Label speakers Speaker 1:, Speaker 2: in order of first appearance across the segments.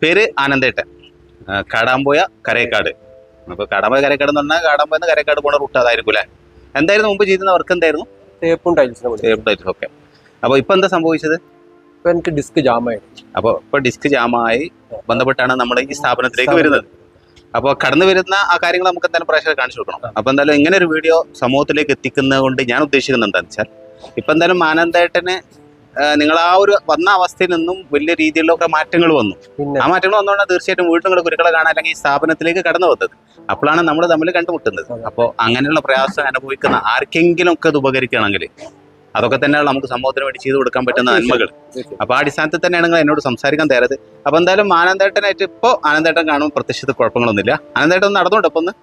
Speaker 1: പേര് ആനന്ദേട്ടൻ. കാടാമ്പോയ കരേക്കാട്. അപ്പോൾ കാടാമ്പോയ കരേക്കാട് എന്ന് പറഞ്ഞാൽ കാടാമ്പോയെന്ന് കരേക്കാട് പോണ റൂട്ട് അതായിരിക്കും അല്ലേ? എന്തായിരുന്നു മുമ്പ് ചെയ്തിരുന്ന വർക്ക് എന്തായിരുന്നു?
Speaker 2: തേപ്പും ടൈൽസും തേപ്പും ടൈൽസും
Speaker 1: ഓക്കെ അപ്പോൾ ഇപ്പോൾ എന്താ സംഭവിച്ചത്?
Speaker 2: ഇപ്പൊ എനിക്ക് ഡിസ്ക് ജാമായി
Speaker 1: അപ്പോൾ ഇപ്പോൾ ഡിസ്ക് ജാമായി ബന്ധപ്പെട്ടാണ് നമ്മൾ ഈ സ്ഥാപനത്തിലേക്ക് വരുന്നത്. അപ്പോൾ കടന്നു വരുന്ന ആ കാര്യങ്ങൾ നമുക്ക് എന്തായാലും പ്രേക്ഷകർ കാണിച്ചു കൊടുക്കണം. അപ്പോൾ എന്തായാലും ഇങ്ങനെ ഒരു വീഡിയോ സമൂഹത്തിലേക്ക് എത്തിക്കുന്നത് കൊണ്ട് ഞാൻ ഉദ്ദേശിക്കുന്നത് എന്താണെന്ന് വെച്ചാൽ ഇപ്പം എന്തായാലും ആനന്ദേട്ടന് നിങ്ങൾ ആ ഒരു വന്ന അവസ്ഥയിൽ നിന്നും വലിയ രീതിയിലൊക്കെ മാറ്റങ്ങൾ വന്നു. ആ മാറ്റങ്ങൾ വന്നുകൊണ്ട് തീർച്ചയായിട്ടും വീണ്ടും നിങ്ങൾ ഗുരുക്കളെ കാണാൻ അല്ലെങ്കിൽ ഈ സ്ഥാപനത്തിലേക്ക് കടന്നു വന്നത്. അപ്പോഴാണ് നമ്മൾ തമ്മിൽ കണ്ടുമുട്ടുന്നത്. അപ്പോൾ അങ്ങനെയുള്ള പ്രയാസം അനുഭവിക്കുന്ന ആർക്കെങ്കിലും ഒക്കെ അത് ഉപകരിക്കണമെങ്കിൽ അതൊക്കെ തന്നെയാണ് നമുക്ക് സമൂഹത്തിന് വേണ്ടി ചെയ്തു കൊടുക്കാൻ പറ്റുന്ന നന്മകൾ. അപ്പൊ ആ അടിസ്ഥാനത്തിൽ തന്നെയാണ് നിങ്ങൾ എന്നോട് സംസാരിക്കാൻ തരത് അപ്പൊ എന്തായാലും ആനന്ദേട്ടനായിട്ട് ഇപ്പോൾ ആനന്ദേട്ടൻ കാണുമ്പോൾ പ്രത്യക്ഷത്തിൽ കുഴപ്പങ്ങളൊന്നുമില്ല. ആനന്ദേട്ടൻ ഒന്ന് നടന്നോണ്ട് അപ്പൊ ഒന്ന്?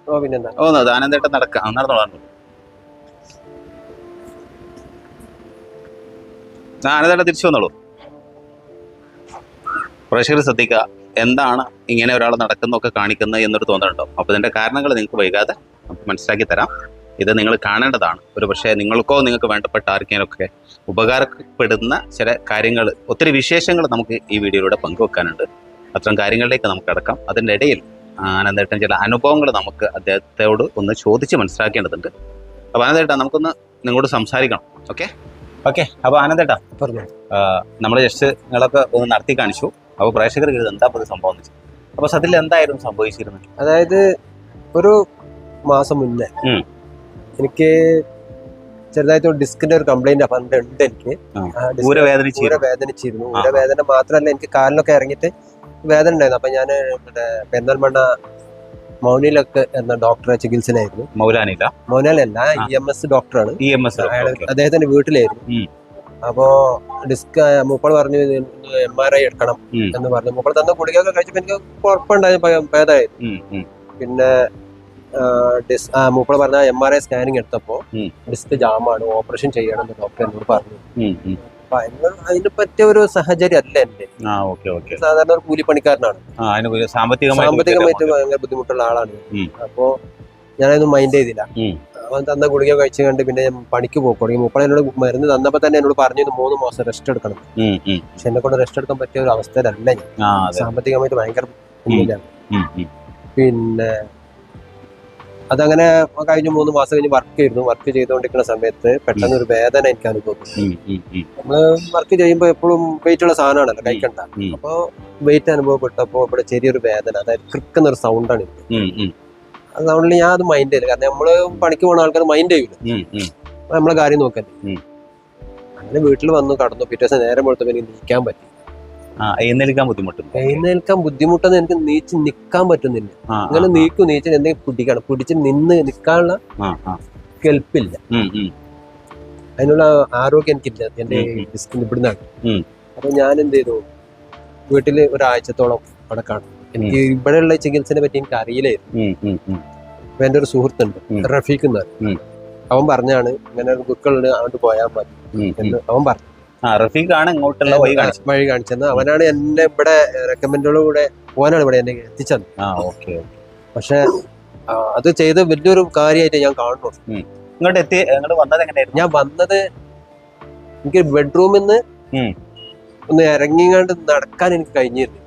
Speaker 2: ഓ
Speaker 1: ആനന്ദേട്ടൻ നടക്കാം നടന്നോളാം. ആനന്ദേട്ടൻ തിരിച്ചു വന്നോളൂ. പ്രേക്ഷകർ ശ്രദ്ധിക്കുക എന്താണ് ഇങ്ങനെ ഒരാൾ നടക്കുന്നൊക്കെ കാണിക്കുന്നത് എന്നൊരു തോന്നലുണ്ടോ? അപ്പോൾ ഇതിന്റെ കാരണങ്ങൾ നിങ്ങൾക്ക് വൈകാതെ നമുക്ക് മനസ്സിലാക്കി തരാം. ഇത് നിങ്ങൾ കാണേണ്ടതാണ്. ഒരു പക്ഷേ നിങ്ങൾക്കോ നിങ്ങൾക്ക് വേണ്ടപ്പെട്ട ആർക്കെങ്കിലുമൊക്കെ ഉപകാരപ്പെടുന്ന ചില കാര്യങ്ങൾ ഒത്തിരി വിശേഷങ്ങൾ നമുക്ക് ഈ വീഡിയോയിലൂടെ പങ്കുവെക്കാനുണ്ട്. അത്തരം കാര്യങ്ങളിലേക്ക് നമുക്ക് അടക്കാം അതിന്റെ ഇടയിൽ ആനന്ദേട്ടൻ ചില അനുഭവങ്ങൾ നമുക്ക് അദ്ദേഹത്തോട് ഒന്ന് ചോദിച്ച് മനസ്സിലാക്കേണ്ടതുണ്ട്. അപ്പോൾ ആനന്ദേട്ടാ നമുക്കൊന്ന് നിങ്ങളോട് സംസാരിക്കണം. ഓക്കെ? ഓക്കെ അപ്പോൾ ആനന്ദേട്ടാ നമ്മൾ ജസ്റ്റ് നിങ്ങളൊക്കെ ഒന്ന് നടത്തി കാണിച്ചു. അപ്പോൾ പ്രേക്ഷകർക്ക് ഇത് എന്താ ഇപ്പോൾ സംഭവം എന്ന് വെച്ചാൽ അപ്പോൾ സത്യത്തിൽ എന്തായിരുന്നു സംഭവിച്ചിരുന്നത്?
Speaker 2: അതായത് ഒരു മാസം മുന്നേ എനിക്ക് ചെറുതായിട്ട് ഡിസ്കിന്റെ ഒരു കംപ്ലൈന്റ് ഉണ്ട് എനിക്ക്. വേദനിച്ചിരുന്നു. വേദന മാത്രമല്ല എനിക്ക് കാലിലൊക്കെ ഇറങ്ങിയിട്ട് വേദന ഉണ്ടായിരുന്നു. അപ്പൊ ഞാൻ മറ്റേ പെരുന്തൽമണ്ണ മൗനിലൊക്കെ എന്ന ഡോക്ടറെ ചികിത്സനായിരുന്നു.
Speaker 1: മൗലാനില്ല
Speaker 2: മൗനാലല്ല. ഇ എം എസ് ഡോക്ടറാണ്
Speaker 1: ഇ എം എസ്
Speaker 2: അദ്ദേഹത്തിന്റെ വീട്ടിലായിരുന്നു. അപ്പോ ഡിസ്ക് മൂപ്പൾ പറഞ്ഞു എം ആർ ഐ എടുക്കണം. എന്ന് പറഞ്ഞു. മൂപ്പൾ തന്ന ഗുളികയൊക്കെ കഴിച്ചപ്പോ എനിക്ക് കുഴപ്പമുണ്ടായി ഭേദമായി പിന്നെ മൂപ്പൾ ഡിസ് മൂപ്പൾ പറഞ്ഞ എം ആർ ഐ സ്കാനിങ് എടുത്തപ്പോ. ഡിസ്ക് ജാമാണ് ഓപ്പറേഷൻ ചെയ്യണം എന്ന് ഡോക്ടർ എന്നോട് പറഞ്ഞു. അപ്പൊ അതിന് അതിന് പറ്റിയ ഒരു സാഹചര്യം അല്ല എന്റെ
Speaker 1: ആ ഓക്കെ ഓക്കെ.
Speaker 2: സാധാരണ ഒരു കൂലിപ്പണിക്കാരനാണ്.
Speaker 1: ആ അതിന് ഒരു സാമ്പത്തികമായിട്ട്
Speaker 2: ഭയങ്കര ബുദ്ധിമുട്ടുള്ള ആളാണ്. അപ്പോ ഞാനതൊന്നും മൈൻഡ് ചെയ്തില്ല. അവൻ തന്ന ഗുളിക കഴിച്ചു കണ്ട് പിന്നെ ഞാൻ പണിക്ക് പോകും തുടങ്ങി. മൂപ്പള എന്നോട് മരുന്ന് തന്നപ്പോ തന്നെ എന്നോട് പറഞ്ഞു "ഇത് മൂന്ന് മാസം റെസ്റ്റ് എടുക്കണം. പക്ഷെ എന്നെ കൊണ്ട് റെസ്റ്റ് എടുക്കാൻ പറ്റിയ ഒരു അവസ്ഥയിലല്ല ഞാൻ. സാമ്പത്തികമായിട്ട് ഭയങ്കര. പിന്നെ അതങ്ങനെ കഴിഞ്ഞ മൂന്ന് മാസം കഴിഞ്ഞ് വർക്ക് ചെയ്തിരുന്നു. വർക്ക് ചെയ്തുകൊണ്ടിരിക്കുന്ന സമയത്ത് പെട്ടെന്ന് ഒരു വേദന എനിക്ക് അനുഭവപ്പെട്ടു. നമ്മൾ വർക്ക് ചെയ്യുമ്പോൾ എപ്പോഴും വെയിറ്റ് ഉള്ള സാധനമാണല്ലോ കഴിക്കണ്ട. അപ്പോ വെയിറ്റ് അനുഭവപ്പെട്ടപ്പോ ഇവിടെ ചെറിയൊരു വേദന അതായത് ക്രിക്കുന്ന ഒരു സൗണ്ടാണ് എനിക്ക് ആ സൗണ്ടിൽ ഞാൻ അത് മൈൻഡ് ചെയ്യില്ല കാരണം നമ്മൾ പണിക്ക് പോണ ആൾക്കാർ മൈൻഡ് ചെയ്യില്ല. നമ്മളെ കാര്യം നോക്കല്ലേ.
Speaker 1: ഉം.
Speaker 2: അങ്ങനെ വീട്ടിൽ വന്നു കടന്നു. പിറ്റേ ദിവസം നേരം കൊടുത്തപ്പോൾ എനിക്ക് നീക്കാൻ പറ്റി.
Speaker 1: എഴുന്നേൽക്കാൻ ബുദ്ധിമുട്ടുണ്ട്?
Speaker 2: എഴുന്നേൽക്കാൻ ബുദ്ധിമുട്ടെന്ന് എനിക്ക് നീച്ച് നിക്കാൻ പറ്റുന്നില്ല. അങ്ങനെ നീക്കു നീച്ചു എന്തെങ്കിലും പിടിക്കണം. പിടിച്ച് നിന്ന് നിൽക്കാനുള്ള
Speaker 1: ആ.
Speaker 2: കെൽപ്പില്ല. അതിനുള്ള ആരോഗ്യം എനിക്കില്ല. എന്റെ. ഡിസ്കിന് ഇവിടുന്നാണ്. അപ്പൊ ഞാൻ എന്ത് ചെയ്തു വീട്ടിൽ ഒരാഴ്ചത്തോളം അവിടെ കാണും. എനിക്ക് ഇവിടെയുള്ള ചികിത്സനെ പറ്റി എനിക്ക് അറിയില്ലായിരുന്നു. അപ്പൊ എന്റെ ഒരു സുഹൃത്തുണ്ട്. റഫീഖ്
Speaker 1: എന്നാണ്
Speaker 2: അവൻ പറഞ്ഞാണ് ഇങ്ങനെ ഒരു ഗുരുക്കളുണ്ട് അങ്ങോട്ട് പോയാൽ മതി. എന്ന് അവൻ പറഞ്ഞു.
Speaker 1: ആ റഫീഖാണ് ഇങ്ങോട്ടുള്ള വഴി കാണിച്ചത്.
Speaker 2: വഴി കാണിച്ചെന്ന് അവനാണ് എന്നെ ഇവിടെ റെക്കമെൻഡോടുകൂടെ പോകാനാണ് ഇവിടെ എന്നെ എത്തിച്ചത്.
Speaker 1: ആ ഓക്കെ
Speaker 2: പക്ഷെ അത് ചെയ്ത് വലിയൊരു കാര്യമായിട്ട് ഞാൻ കാണുന്നു.
Speaker 1: ഇങ്ങോട്ട് എത്തി ഇങ്ങോട്ട് വന്നത് എങ്ങനെയായിരുന്നു?
Speaker 2: ഞാൻ വന്നത് എനിക്ക് ബെഡ്റൂമിൽ നിന്ന് ഒന്ന് ഇറങ്ങിങ്ങാണ്ട് നടക്കാൻ എനിക്ക് കഴിഞ്ഞിരുന്നു.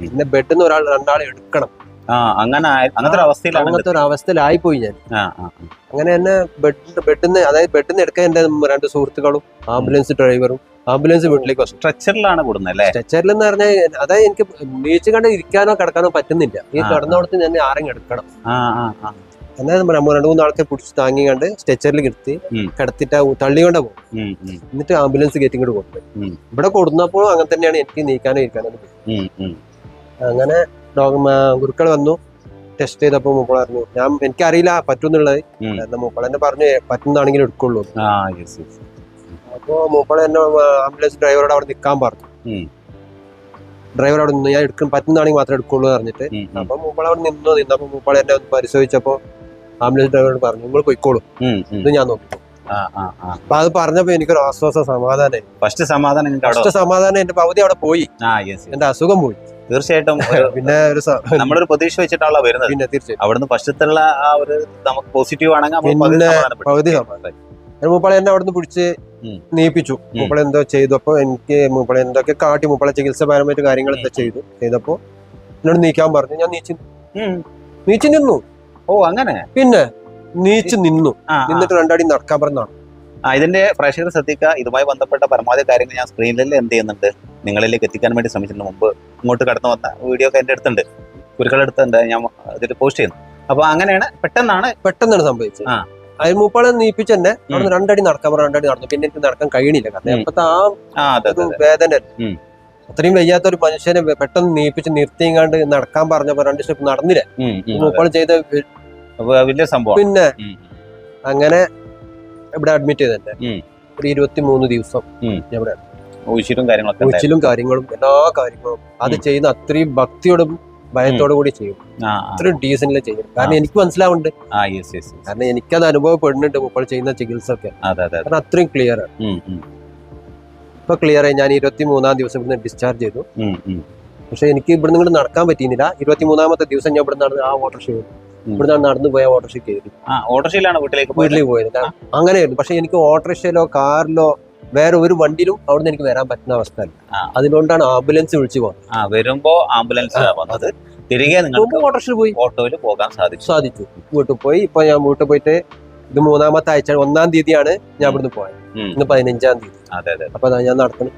Speaker 2: പിന്നെ ബെഡിൽ നിന്ന് ഒരാൾ രണ്ടാളെ എടുക്കണം.
Speaker 1: അങ്ങനെ അങ്ങനത്തെ ഒരു അവസ്ഥയിലാണ്
Speaker 2: അങ്ങനത്തെ ഒരു അവസ്ഥയിലായിപ്പോയി ഞാൻ. അങ്ങനെ തന്നെ ബെഡ് ബെഡിൽ നിന്ന് അതായത് ബെഡിൽ നിന്ന് എടുക്കാൻ എന്റെ രണ്ട് സുഹൃത്തുക്കളും ആംബുലൻസ് ഡ്രൈവറും ആംബുലൻസ് വീട്ടിലേക്ക്
Speaker 1: സ്ട്രെച്ചറിലാണ് കൂടുന്നത് അല്ലേ?
Speaker 2: സ്ട്രെച്ചറിൽ എന്ന് പറഞ്ഞാൽ അതായത് എനിക്ക് ബീച്ച് കണ്ട് ഇരിക്കാനോ കിടക്കാനോ പറ്റുന്നില്ല. ഈ കടന്നോടത്ത് ഞാൻ ആരെങ്കിലും എടുക്കണം. എന്നാൽ നമ്മൾ രണ്ടു മൂന്ന് ആൾക്കാർ പിടിച്ച് താങ്ങി കണ്ട് സ്ട്രെച്ചറിൽ കിടത്തി. കിടത്തിട്ട് തള്ളിക്കൊണ്ട പോകും. എന്നിട്ട് ആംബുലൻസ് ഗേറ്റിംഗ് ഇങ്ങോട്ട് കൊണ്ടുപോയി. ഇവിടെ കൊടുന്നപ്പോഴും അങ്ങനെ തന്നെയാണ് എനിക്ക് നീക്കാനോ ഇരിക്കാനോ. അങ്ങനെ ഗുരുക്കൾ വന്നു. ടെസ്റ്റ് ചെയ്തപ്പോ മൂപ്പള പറഞ്ഞു ഞാൻ എനിക്കറിയില്ല പറ്റുന്നുള്ളത്. മൂപ്പള എന്നെ പറഞ്ഞു പറ്റുന്നതാണെങ്കിൽ എടുക്കുള്ളൂ. അപ്പോൾ മൂപ്പള എന്നെ ആംബുലൻസ് ഡ്രൈവറോട് അവിടെ നിൽക്കാൻ പറഞ്ഞു. ഡ്രൈവർ അവിടെ നിന്ന് ഞാൻ എടുക്കും പറ്റുന്നതാണെങ്കിൽ മാത്രമേ എടുക്കുള്ളൂ പറഞ്ഞിട്ട്. അപ്പൊ മൂപ്പള അവിടെ നിന്നു നിന്നപ്പോ മൂപ്പള എന്നെ ഒന്ന് പരിശോധിച്ചപ്പോ ആംബുലൻസ് ഡ്രൈവറോട് പറഞ്ഞു നിങ്ങൾ പോയിക്കോളൂ. ഇത് ഞാൻ നോക്കി
Speaker 1: ആ ആ ആ.
Speaker 2: അപ്പൊ അത് പറഞ്ഞപ്പോ എനിക്കൊരു ആശ്വാസ സമാധാനം
Speaker 1: ഫസ്റ്റ് സമാധാനം
Speaker 2: ഫസ്റ്റ് സമാധാനം എന്റെ പകുതി അവിടെ പോയി. എന്റെ അസുഖം പോയി.
Speaker 1: തീർച്ചയായിട്ടും
Speaker 2: പിന്നെ ഒരു
Speaker 1: നമ്മളൊരു പ്രതീക്ഷ വെച്ചിട്ടാണല്ലോ വരുന്നത്.
Speaker 2: പിന്നെ തീർച്ചയായും
Speaker 1: അവിടുന്ന് ഫസ്റ്റത്തുള്ള ആ ഒരു നമുക്ക് പോസിറ്റീവ് ആണെങ്കിൽ പകുതി
Speaker 2: മൂപ്പാളെ എന്നെ അവിടുന്ന് പിടിച്ച്. നീപ്പിച്ചു. മൂപ്പള എന്തോ ചെയ്തു. അപ്പൊ എനിക്ക് മൂപ്പള എന്തൊക്കെ കാട്ടി മൂപ്പള ചികിത്സപരമായിട്ട് കാര്യങ്ങൾ എന്താ ചെയ്തു. ചെയ്തപ്പോ എന്നോട് നീക്കാൻ പറഞ്ഞു. ഞാൻ നീച്ചു നീച്ചു നിന്നു.
Speaker 1: ഓ അങ്ങനെ?
Speaker 2: പിന്നെ നീച്ചു നിന്നു. നിന്നിട്ട് രണ്ടാടി നടക്കാൻ
Speaker 1: പറഞ്ഞു ഇതിന്റെ പ്രേക്ഷകർ ശ്രദ്ധിക്കുക. ഇതുമായി ബന്ധപ്പെട്ട പരമാവധി കാര്യങ്ങൾ ഞാൻ സ്ക്രീനിൽ എന്ത് ചെയ്യുന്നുണ്ട്? നിങ്ങളിലേക്ക് എത്തിക്കാൻ വേണ്ടി ശ്രമിച്ചിട്ടുണ്ട് മുമ്പ് ഇങ്ങോട്ട് കടന്നു വന്ന വീഡിയോ ഒക്കെ എന്റെ അടുത്തുണ്ട്. കുരുക്കളെടുത്തുണ്ട് ഞാൻ ഇതിൽ പോസ്റ്റ് ചെയ്യുന്നു. അപ്പൊ അങ്ങനെയാണ് പെട്ടെന്നാണ്
Speaker 2: പെട്ടെന്നാണ് സംഭവിച്ചത്.
Speaker 1: ആ.
Speaker 2: അതിൽ മൂപ്പാളെ നീപ്പിച്ച് തന്നെ അവിടെ രണ്ടടി നടക്കാൻ പറഞ്ഞു രണ്ടടി നടന്നു. പിന്നെ എനിക്ക് നടക്കാൻ കഴിയണില്ല. കാരണം
Speaker 1: ഉം.
Speaker 2: അപ്പത്തെ ആ ഒരു വേദന. അത്രയും വയ്യാത്ത ഒരു മനുഷ്യനെ പെട്ടെന്ന് നീപ്പിച്ച് നിർത്തിങ്ങാണ്ട് നടക്കാൻ പറഞ്ഞപ്പോ രണ്ട് സ്റ്റെപ്പ് നടന്നില്ല. മൂപ്പാൾ ചെയ്ത
Speaker 1: വലിയ സംഭവം
Speaker 2: പിന്നെ അങ്ങനെ ഇവിടെ അഡ്മിറ്റ്
Speaker 1: ചെയ്തല്ലേ.
Speaker 2: ഒരു ഇരുപത്തി മൂന്ന് ദിവസം ഞാൻ ഇവിടെ
Speaker 1: ഉച്ചിലും കാര്യങ്ങളൊക്കെ.
Speaker 2: കാര്യങ്ങളും എല്ലാ കാര്യങ്ങളും. അത് ചെയ്യുന്ന അത്രയും ഭക്തിയോടും ഭയത്തോടു കൂടി ചെയ്യും. അത്രയും ഡീസന്റിൽ ചെയ്യും. കാരണം എനിക്ക് മനസ്സിലാവുന്നുണ്ട്. കാരണം എനിക്കത് അനുഭവപ്പെടുന്നുണ്ട് ഇപ്പോൾ ചെയ്യുന്ന ചികിത്സ ഒക്കെ കാരണം അത്രയും ക്ലിയർ ആണ്. ഇപ്പൊ ക്ലിയർ ആയി ഞാൻ ഇരുപത്തി മൂന്നാം ദിവസം ഇവിടുന്ന് ഡിസ്ചാർജ് ചെയ്തു. പക്ഷെ എനിക്ക് ഇവിടുന്ന് ഇങ്ങോട്ട് നടക്കാൻ പറ്റിയില്ല ഇരുപത്തി മൂന്നാമത്തെ ദിവസം ഞാൻ ഇവിടെ നടന്ന് ആ ഓട്ടോറിക്ഷ ഇവിടുന്ന് നടന്നു പോയ ഓട്ടോറിക്ഷ കയറി.
Speaker 1: ഓട്ടോറിക്ഷയിലാണ് വീട്ടിലേക്ക്
Speaker 2: വീട്ടിലേക്ക് പോയത്. അങ്ങനെയായിരുന്നു. പക്ഷെ എനിക്ക് ഓട്ടോറിക്ഷയിലോ കാറിലോ വേറെ ഒരു വണ്ടിയിലും അവിടുന്ന് എനിക്ക് വരാൻ പറ്റുന്ന അവസ്ഥ അല്ല
Speaker 1: ആ.
Speaker 2: അതുകൊണ്ടാണ് ആംബുലൻസ് വിളിച്ചു പോകുന്നത്
Speaker 1: വരുമ്പോ ആംബുലൻസ് വന്നത്. തിരികെ നിങ്ങൾക്ക്
Speaker 2: ഓട്ടോറിക്ഷയിൽ പോയി.
Speaker 1: ഓട്ടോയിൽ പോകാൻ സാധിച്ചു.
Speaker 2: സാധിച്ചു. വീട്ടിൽ പോയി. ഇപ്പൊ ഞാൻ വീട്ടിൽ പോയിട്ട് ഇത് മൂന്നാമത്തെ ആഴ്ച ഒന്നാം തീയതിയാണ് ഞാൻ ഇവിടുന്ന് പോയത്. ഇന്ന് പതിനഞ്ചാം തീയതി. അപ്പൊ ഞാൻ നടക്കണം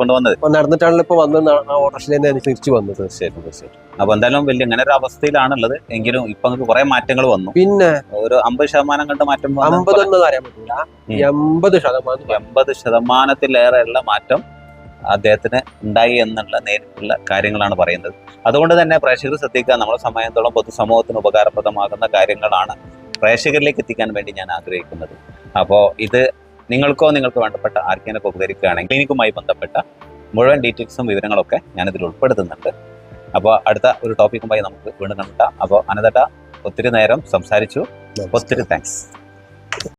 Speaker 1: കൊണ്ട് വന്നത്.
Speaker 2: നടന്നിട്ടാണല്ലോ ഇപ്പൊ വന്ന് ആ ഓട്ടോറിക്ഷയിൽ നിന്ന് തിരിച്ചു വന്നത്.
Speaker 1: തീർച്ചയായിട്ടും തീർച്ചയായിട്ടും അപ്പൊ എന്തായാലും വലിയ ഇങ്ങനെ ഒരു അവസ്ഥയിലാണുള്ളത്. എങ്കിലും ഇപ്പൊ നമുക്ക് കുറെ മാറ്റങ്ങൾ വന്നു.
Speaker 2: പിന്നെ
Speaker 1: ഒരു അമ്പത് ശതമാനം കണ്ട് മാറ്റം വന്നു.
Speaker 2: അമ്പതൊന്നും അറിയാൻ പറ്റില്ല. എൺപത് ശതമാനം.
Speaker 1: എൺപത് ശതമാനത്തിലേറെയുള്ള മാറ്റം അദ്ദേഹത്തിന് ഉണ്ടായി എന്നുള്ള നേരിട്ടുള്ള കാര്യങ്ങളാണ് പറയുന്നത്. അതുകൊണ്ട് തന്നെ പ്രേക്ഷകർ ശ്രദ്ധിക്കുക നമ്മുടെ സമയത്തോളം പൊതുസമൂഹത്തിന് ഉപകാരപ്രദമാകുന്ന കാര്യങ്ങളാണ് പ്രേക്ഷകരിലേക്ക് എത്തിക്കാൻ വേണ്ടി ഞാൻ ആഗ്രഹിക്കുന്നത്. അപ്പോൾ ഇത് നിങ്ങൾക്കോ നിങ്ങൾക്ക് വേണ്ടപ്പെട്ട ആർക്കെങ്കിലൊക്കെ ഉപകരിക്കുകയാണെങ്കിൽ ക്ലിനിക്കുമായി ബന്ധപ്പെട്ട മുഴുവൻ ഡീറ്റെയിൽസും വിവരങ്ങളൊക്കെ ഞാനിതിൽ ഉൾപ്പെടുത്തുന്നുണ്ട്. അപ്പോൾ അടുത്ത ഒരു ടോപ്പിക്കുമായി നമുക്ക് വീണ്ടും കണ്ടെത്താം അപ്പോൾ അനന്തട്ട ഒത്തിരി നേരം സംസാരിച്ചു. ഒത്തിരി താങ്ക്സ്